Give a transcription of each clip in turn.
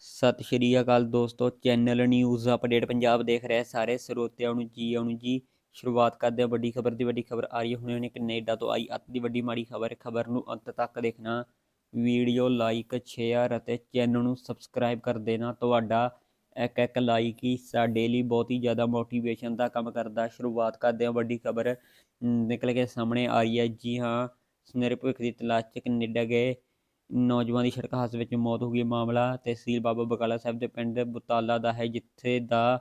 ਸਤਿ ਸ਼੍ਰੀ ਅਕਾਲ ਦੋਸਤੋ, channel news update Punjab ਦੇਖ ਰਹੇ ਸਾਰੇ ਸਰੋਤਿਆਂ ਨੂੰ ਜੀ, ਆਉਣ ਜੀ। ਸ਼ੁਰੂਆਤ ਕਰਦੇ ਹਾਂ ਵੱਡੀ ਖਬਰ ਦੀ, ਵੱਡੀ ਖਬਰ ਆ ਰਹੀ ਹੈ। ਹੁਣੇ ਹੁਣੇ ਕੈਨੇਡਾ ਤੋਂ ਆਈ ਅੱਤ ਦੀ ਵੱਡੀ ਮਾੜੀ ਖਬਰ ਖਬਰ ਨੂੰ ਅੰਤ ਤੱਕ ਦੇਖਣਾ। ਵੀਡੀਓ ਲਾਈਕ, ਸ਼ੇਅਰ ਅਤੇ ਚੈਨਲ ਨੂੰ ਸਬਸਕ੍ਰਾਈਬ ਕਰ ਦੇਣਾ। ਤੁਹਾਡਾ ਇੱਕ ਇੱਕ ਲਾਈਕ ਹੀ ਸਾਡੇ ਲਈ ਬਹੁਤ ਹੀ ਜ਼ਿਆਦਾ ਮੋਟੀਵੇਸ਼ਨ ਦਾ ਕੰਮ ਕਰਦਾ। ਸ਼ੁਰੂਆਤ ਕਰਦੇ ਹਾਂ ਵੱਡੀ ਖਬਰ। ਨਿਕਲ ਕੇ ਸਾਹਮਣੇ ਆ ਰਹੀ ਹੈ। ਜੀ ਹਾਂ, ਸੁਨਹਿਰੇ ਦੀ ਤਲਾਸ਼ 'ਚ ਕੈਨੇਡਾ ਗਏ। ਨੌਜਵਾਨ ਦੀ ਸੜਕ ਹਾਦਸੇ ਵਿੱਚ ਮੌਤ ਹੋ ਗਈ। ਮਾਮਲਾ ਤਹਿਸੀਲ ਬਾਬਾ ਬਕਾਲਾ ਸਾਹਿਬ ਦੇ ਪਿੰਡ ਬੁਤਾਲਾ ਦਾ ਹੈ, ਜਿੱਥੇ ਦਾ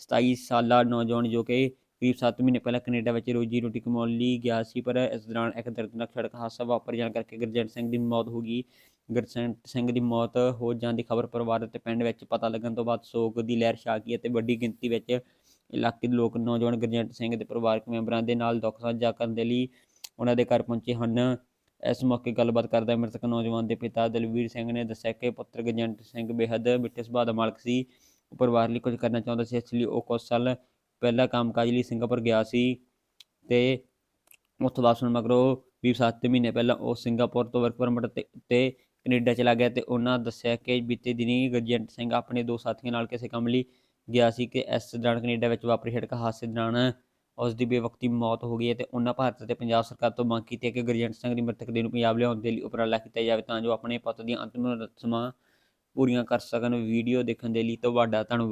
27 ਸਾਲਾ ਨੌਜਵਾਨ ਜੋ ਕਿ ਕਰੀਬ 7 ਮਹੀਨੇ ਪਹਿਲਾਂ ਕੈਨੇਡਾ ਵਿੱਚ ਰੋਜੀ ਰੋਟੀ ਕਮਾਉਣ ਲਈ ਗਿਆ ਸੀ, ਪਰ ਇਸ ਦੌਰਾਨ ਇੱਕ ਦਰਦਨਾਕ ਸੜਕ ਹਾਦਸਾ ਵਾਪਰ ਜਾਣ ਕਰਕੇ ਗੁਰਜੰਟ ਸਿੰਘ ਦੀ ਮੌਤ ਹੋ ਗਈ। ਗੁਰਜੰਟ ਸਿੰਘ ਦੀ ਮੌਤ ਹੋ ਜਾਣ ਦੀ ਖਬਰ ਪਰਿਵਾਰ ਅਤੇ ਪਿੰਡ ਵਿੱਚ ਪਤਾ ਲੱਗਣ ਤੋਂ ਬਾਅਦ ਸੋਗ ਦੀ ਲਹਿਰ ਛਾ ਗਈ ਅਤੇ ਵੱਡੀ ਗਿਣਤੀ ਵਿੱਚ ਇਲਾਕੇ ਦੇ ਲੋਕ ਨੌਜਵਾਨ ਗੁਰਜੰਟ ਸਿੰਘ ਦੇ ਪਰਿਵਾਰਕ ਮੈਂਬਰਾਂ ਦੇ ਨਾਲ ਦੁੱਖ ਸਾਂਝਾ ਕਰਨ ਦੇ ਲਈ ਉਹਨਾਂ ਦੇ ਘਰ ਪਹੁੰਚੇ ਹਨ। ਇਸ ਮੌਕੇ ਗੱਲਬਾਤ ਕਰਦਾ ਮ੍ਰਿਤਕ ਨੌਜਵਾਨ ਦੇ ਪਿਤਾ ਦਲਵੀਰ ਸਿੰਘ ਨੇ ਦੱਸਿਆ ਕਿ ਪੁੱਤਰ ਗਜੰਟ ਸਿੰਘ ਬੇਹੱਦ ਮਿੱਠੇ ਸੁਭਾਅ ਦਾ ਮਾਲਕ ਸੀ। ਉਹ ਪਰਿਵਾਰ ਲਈ ਕੁਝ ਕਰਨਾ ਚਾਹੁੰਦਾ ਸੀ, ਇਸ ਲਈ ਉਹ ਕੁਝ ਸਾਲ ਪਹਿਲਾਂ ਕੰਮਕਾਜ ਲਈ ਸਿੰਗਾਪੁਰ ਗਿਆ ਸੀ ਤੇ ਉੱਥੋਂ ਵਾਪਸ ਆਉਣ ਮਗਰੋਂ ਵੀ 7 ਮਹੀਨੇ ਪਹਿਲਾਂ ਉਹ ਸਿੰਗਾਪੁਰ ਤੋਂ ਵਰਕ ਪਰਮਿਟ ਤੇ ਤੇ ਕੈਨੇਡਾ ਚਲਾ ਗਿਆ ਤੇ ਉਹਨਾਂ ਦੱਸਿਆ ਕਿ ਬੀਤੇ ਦਿਨੀ ਗਜੰਟ ਸਿੰਘ ਆਪਣੇ ਦੋ ਸਾਥੀਆਂ ਨਾਲ ਕਿਸੇ ਕੰਮ ਲਈ ਗਿਆ ਸੀ ਕਿ ਇਸ ਦੌਰਾਨ ਕੈਨੇਡਾ ਵਿੱਚ ਵਾਪਰੀ ਸੜਕ ਹਾਦਸੇ ਦੌਰਾਨ ਉਸ ਦੀ ਬੇਵਕਤੀ ਮੌਤ ਹੋ ਗਈ ਹੈ ਤੇ ਉਹਨਾਂ ਭਾਰਤ ਅਤੇ ਪੰਜਾਬ ਸਰਕਾਰ ਤੋਂ ਮੰਗ ਕੀਤੀ ਹੈ ਕਿ ਗੁਰਜੰਟ ਸਿੰਘ ਦੀ ਮ੍ਰਿਤਕ ਦੇਹ ਨੂੰ ਪੰਜਾਬ ਲਿਆਉਣ ਦੇ ਲਈ ਉਪਰਾਲਾ ਕੀਤਾ ਜਾਵੇ ਤਾਂ ਜੋ ਆਪਣੇ ਪੁੱਤ ਦੀਆਂ ਅੰਤਿਮ ਰਸਮਾਂ ਪੂਰੀਆਂ ਕਰ ਸਕਣ, ਵੀਡੀਓ ਦੇਖਣ ਦੇ ਲਈ। ਤੁਹਾਡਾ ਧੰਨਵਾਦ।